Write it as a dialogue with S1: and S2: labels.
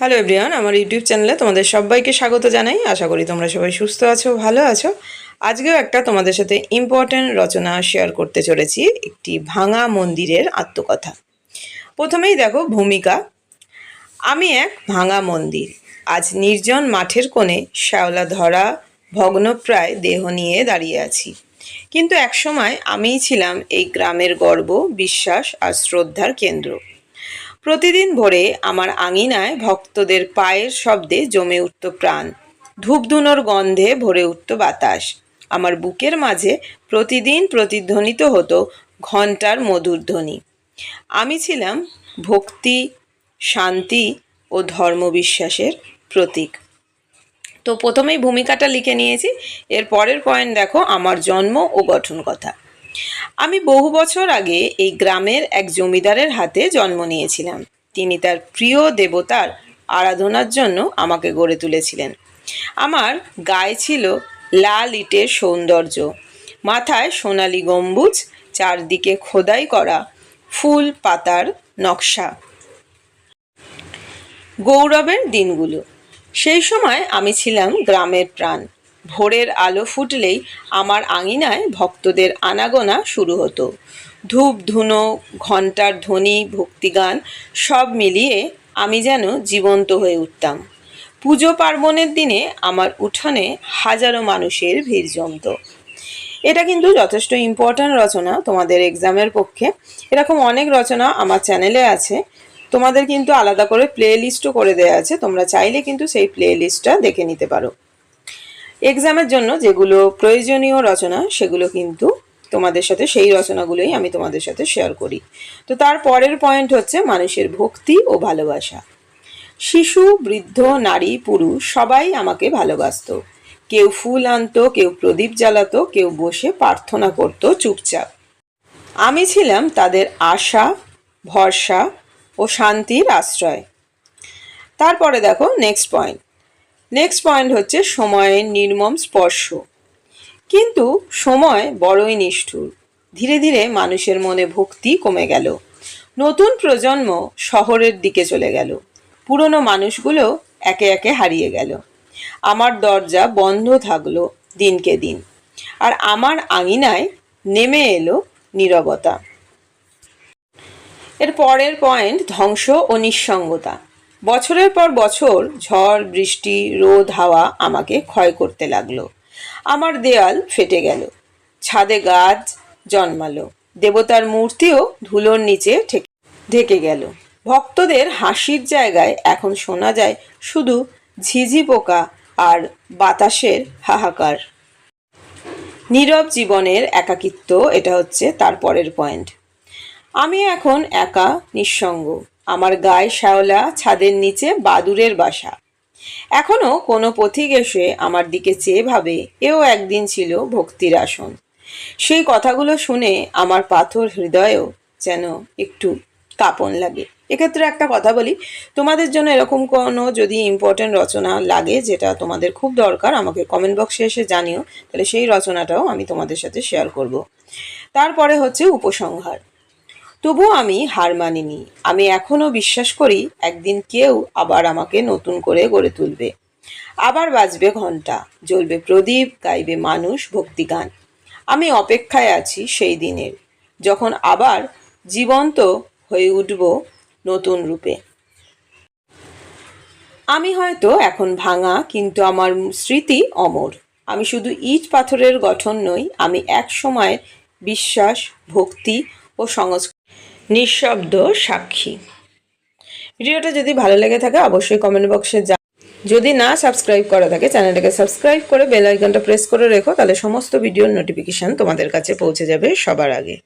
S1: Hello everyone আমার YouTube চ্যানেলে তোমাদের সবাইকে স্বাগত জানাই। আশা করি তোমরা সবাই সুস্থ আছো, ভালো আছো। আজকেও একটা তোমাদের সাথে ইম্পর্ট্যান্ট রচনা শেয়ার করতে চলেছি, একটি ভাঙা মন্দিরের আত্মকথা। প্রথমেই দেখো ভূমিকা। আমি এক ভাঙা মন্দির। আজ নির্জন মাঠের কোণে শ্যাওলা ধরা, ভগ্নপ্রায় দেহ নিয়ে দাঁড়িয়ে আছি। কিন্তু একসময় আমিই ছিলাম এই গ্রামের গর্ব, বিশ্বাস আর শ্রদ্ধার কেন্দ্র। প্রতিদিন ভোরে আমার আঙিনায় ভক্তদের পায়ের শব্দে জমে উঠত প্রাণ। ধূপধুনোর গন্ধে ভরে উঠত বাতাস। আমার বুকের মাঝে প্রতিদিন প্রতিধ্বনিত হতো ঘণ্টার মধুর ধ্বনি। আমি ছিলাম ভক্তি, শান্তি ও ধর্মবিশ্বাসের প্রতীক। তো প্রথমেই ভূমিকাটা লিখে নিয়েছি। এর পরের পয়েন্ট দেখো, আমার জন্ম ও গঠন কথা। আমি বহু বছর আগে এই গ্রামের এক জমিদারের হাতে জন্ম নিয়েছিলাম। তিনি তার প্রিয় দেবতার আরাধনার জন্য আমাকে গড়ে তুলেছিলেন। আমার গায়ে ছিল লাল ইটের সৌন্দর্য। মাথায় সোনালি গম্বুজ, চারদিকে খোদাই করা ফুল পাতার নকশা। গৌরবের দিনগুলো। সেই সময় আমি ছিলাম গ্রামের প্রাণ। ভোরের আলো ফুটলেই আমার আঙিনায় ভক্তদের আনাগোনা শুরু হতো। ধূপ, ধুনো, ঘণ্টার ধ্বনি, ভক্তিগান সব মিলিয়ে আমি যেন জীবন্ত হয়ে উঠতাম। পুজো পার্বণের দিনে আমার উঠানে হাজারো মানুষের ভিড় জমত। এটা কিন্তু যথেষ্ট ইম্পর্ট্যান্ট রচনা তোমাদের এক্সামের পক্ষে। এরকম অনেক রচনা আমার চ্যানেলে আছে। তোমাদের কিন্তু আলাদা করে প্লে লিস্টও করে দেওয়া আছে। তোমরা চাইলে কিন্তু সেই প্লে লিস্টটা দেখে নিতে পারো। এক্সামের জন্য যেগুলো প্রয়োজনীয় রচনা, সেগুলো কিন্তু তোমাদের সাথে, সেই রচনাগুলোই আমি তোমাদের সাথে শেয়ার করি। তো তার পরের পয়েন্ট হচ্ছে মানুষের ভক্তি ও ভালোবাসা। শিশু, বৃদ্ধ, নারী, পুরুষ সবাই আমাকে ভালোবাসতো। কেউ ফুল আনতো, কেউ প্রদীপ জ্বালাতো, কেউ বসে প্রার্থনা করতো চুপচাপ। আমি ছিলাম তাদের আশা, ভরসা ও শান্তির আশ্রয়। তারপরে দেখো নেক্সট পয়েন্ট নেক্সট পয়েন্ট হচ্ছে সময়ের নির্মম স্পর্শ। কিন্তু সময় বড়ই নিষ্ঠুর। ধীরে ধীরে মানুষের মনে ভক্তি কমে গেল। নতুন প্রজন্ম শহরের দিকে চলে গেল। পুরনো মানুষগুলো একে একে হারিয়ে গেল। আমার দরজা বন্ধ থাকল দিনকে দিন। আর আমার আঙিনায় নেমে এলো নীরবতা। এর পরের পয়েন্ট ধ্বংস ও নিঃসঙ্গতা। বছরের পর বছর ঝড়, বৃষ্টি, রোদ, হাওয়া আমাকে ক্ষয় করতে লাগল। আমার দেয়াল ফেটে গেল। ছাদে গাছ জন্মালো। দেবতার মূর্তিও ধুলোর নিচে ঢেকে গেল। ভক্তদের হাসির জায়গায় এখন শোনা যায় শুধু ঝিঝি পোকা আর বাতাসের হাহাকার। নীরব জীবনের একাকিত্ব, এটা হচ্ছে তার পরের পয়েন্ট। আমি এখন একা, নিঃসঙ্গ। আমার গায়ে শ্যাওলা, ছাদের নিচে বাদুরের বাসা। এখনও কোনো পথিক এসে আমার দিকে চেয়ে ভাবে, এও একদিন ছিল ভক্তির আসন। সেই কথাগুলো শুনে আমার পাথর হৃদয়েও যেন একটু কাঁপন লাগে। এক্ষেত্রে একটা কথা বলি, তোমাদের জন্য এরকম কোনো যদি ইম্পর্টেন্ট রচনা লাগে, যেটা তোমাদের খুব দরকার, আমাকে কমেন্ট বক্সে এসে জানিও, তাহলে সেই রচনাটাও আমি তোমাদের সাথে শেয়ার করব। তারপরে হচ্ছে উপসংহার। তবু আমি হার মানিনি। আমি এখনও বিশ্বাস করি একদিন কেউ আবার আমাকে নতুন করে গড়ে তুলবে। আবার বাজবে ঘণ্টা জ্বলবে প্রদীপ, গাইবে মানুষ ভক্তিগান। আমি অপেক্ষায় আছি সেই দিনের, যখন আবার জীবন্ত হয়ে উঠব নতুন রূপে। আমি হয়তো এখন ভাঙা, কিন্তু আমার স্মৃতি অমর। আমি শুধু ইট পাথরের গঠন নই, আমি এক সময় বিশ্বাস, ভক্তি ও সংস্কৃতি নিঃশব্দ সাক্ষী। ভিডিওটা যদি ভালো লেগে থাকে, অবশ্যই কমেন্ট বক্সে যা যদি না সাবস্ক্রাইব করা থাকে, চ্যানেলটাকে সাবস্ক্রাইব করে বেল আইকনটা প্রেস করে রেখো, তাহলে সমস্ত ভিডিওর নোটিফিকেশান তোমাদের কাছে পৌঁছে যাবে সবার আগে।